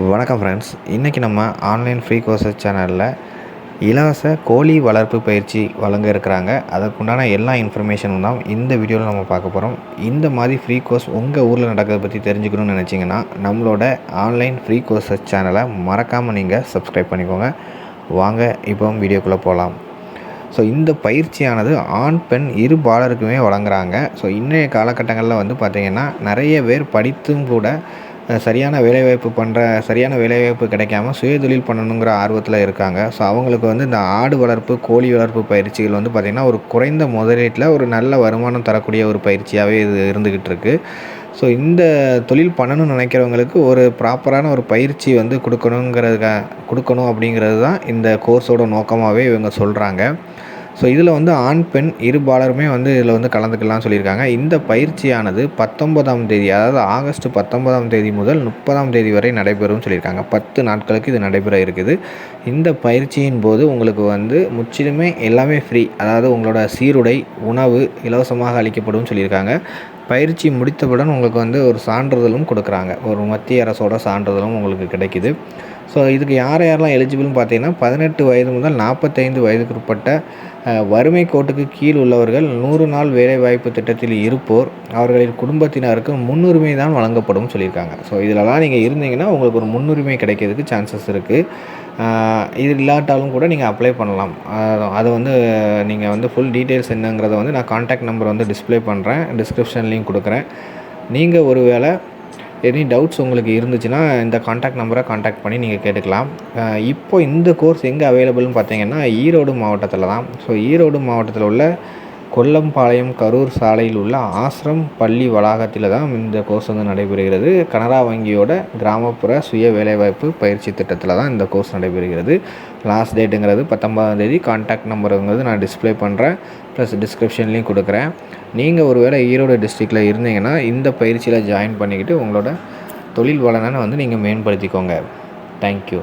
வணக்கம் ஃப்ரெண்ட்ஸ் இன்றைக்கி நம்ம ஆன்லைன் ஃப்ரீ கோர்சஸ் சேனலில் இலவச கோழி வளர்ப்பு பயிற்சி வழங்க இருக்கிறாங்க. அதற்குண்டான எல்லா இன்ஃபர்மேஷனும் தான் இந்த வீடியோவில் நம்ம பார்க்க போகிறோம் இந்த மாதிரி ஃப்ரீ கோர்ஸ் உங்கள் ஊரில் நடக்கிறத பற்றி தெரிஞ்சுக்கணும்னு நினச்சிங்கன்னா நம்மளோட ஆன்லைன் ஃப்ரீ கோர்சஸ் சேனலை மறக்காமல் நீங்கள் சப்ஸ்கிரைப் பண்ணிக்கோங்க. வாங்க இப்போ வீடியோக்குள்ளே போகலாம் ஸோ இந்த பயிற்சியானது ஆண் பெண் இரு பாலருக்குமே வழங்குறாங்க. ஸோ இன்றைய காலகட்டங்களில் வந்து பார்த்திங்கன்னா நிறைய பேர் படித்தும் கூட சரியான வேலைவாய்ப்பு பண்ணுற சரியான வேலைவாய்ப்பு கிடைக்காம சுயதொழில் பண்ணணுங்கிற ஆர்வத்தில் இருக்காங்க. ஸோ அவங்களுக்கு வந்து இந்த ஆடு வளர்ப்பு கோழி வளர்ப்பு பயிற்சிகள் வந்து பார்த்திங்கன்னா ஒரு குறைந்த முதலீட்டில் ஒரு நல்ல வருமானம் தரக்கூடிய ஒரு பயிற்சியாகவே இது இருந்துக்கிட்டு இருக்குது ஸோ இந்த தொழில் பண்ணணும்னு நினைக்கிறவங்களுக்கு ஒரு ப்ராப்பரான ஒரு பயிற்சி வந்து கொடுக்கணுங்கிறதுக்காக கொடுக்கணும் அப்படிங்கிறது தான் இந்த கோர்ஸோட நோக்கமாகவே இவங்க சொல்கிறாங்க ஸோ இதில் வந்து ஆண் பெண் இரு பாலருமே வந்து இதில் வந்து கலந்துக்கலாம்னு சொல்லியிருக்காங்க. இந்த பயிற்சியானது பத்தொன்பதாம் தேதி அதாவது ஆகஸ்ட் பத்தொன்பதாம் தேதி முதல் முப்பதாம் தேதி வரை நடைபெறும் சொல்லியிருக்காங்க. பத்து நாட்களுக்கு இது நடைபெற இருக்குது. இந்த பயிற்சியின் போது உங்களுக்கு வந்து முற்றிலுமே எல்லாமே ஃப்ரீ அதாவது உங்களோட சீருடை உணவு இலவசமாக அளிக்கப்படும் சொல்லியிருக்காங்க. பயிற்சி முடித்தவுடன் உங்களுக்கு வந்து ஒரு சான்றிதழும் கொடுக்குறாங்க. ஒரு மத்திய அரசோட சான்றிதழும் உங்களுக்கு கிடைக்கிது. ஸோ இதுக்கு யார் யாரெல்லாம் எலிஜிபிள்னு பார்த்தீங்கன்னா பதினெட்டு வயது முதல் நாற்பத்தைந்து வயதுக்குட்பட்ட வறுமை கோட்டுக்கு கீழ் உள்ளவர்கள் நூறு நாள் வேலைவாய்ப்பு திட்டத்தில் இருப்போர். அவர்களின் குடும்பத்தினருக்கு முன்னுரிமை தான் வழங்கப்படும் சொல்லியிருக்காங்க. ஸோ இதிலலாம் நீங்கள் இருந்தீங்கன்னா உங்களுக்கு ஒரு முன்னுரிமை கிடைக்கிறதுக்கு சான்சஸ் இருக்குது இது இல்லாட்டாலும் கூட நீங்கள் அப்ளை பண்ணலாம். அதை வந்து நீங்கள் வந்து ஃபுல் டீட்டெயில்ஸ் என்னங்கிறத வந்து நான் காண்டாக்ட் நம்பர் வந்து டிஸ்பிளே பண்ணுறேன் டிஸ்கிரிப்ஷன்லேயும் கொடுக்குறேன். நீங்கள் ஒரு வேளை எனி டவுட்ஸ் உங்களுக்கு இருந்துச்சுன்னா இந்த காண்டாக்ட் நம்பரை காண்டாக்ட் பண்ணி நீங்கள் கேட்டுக்கலாம். இப்போ இந்த கோர்ஸ் எங்கே அவைலபிள்னு பார்த்தீங்கன்னா ஈரோடு மாவட்டத்தில் தான். ஸோ ஈரோடு மாவட்டத்தில் உள்ள கொல்லம்பாளையம் கரூர் சாலையில் உள்ள ஆசிரம் பள்ளி வளாகத்தில் தான் இந்த கோர்ஸ் வந்து நடைபெறுகிறது. கனரா வங்கியோட கிராமப்புற சுய வேலைவாய்ப்பு பயிற்சி திட்டத்தில் தான் இந்த கோர்ஸ் நடைபெறுகிறது. லாஸ்ட் டேட்டுங்கிறது பத்தொன்பதாம் தேதி. கான்டாக்ட் நம்பருங்கிறது நான் டிஸ்பிளே பண்ணுறேன் ப்ளஸ் டிஸ்கிரிப்ஷன்லேயும் கொடுக்குறேன். நீங்கள் ஒரு வேளை ஈரோடு டிஸ்ட்ரிக்டில் இருந்தீங்கன்னா இந்த பயிற்சியில் ஜாயின் பண்ணிக்கிட்டு உங்களோட தொழில் வளனை வந்து நீங்கள் மேம்படுத்திக்கோங்க. தேங்க்யூ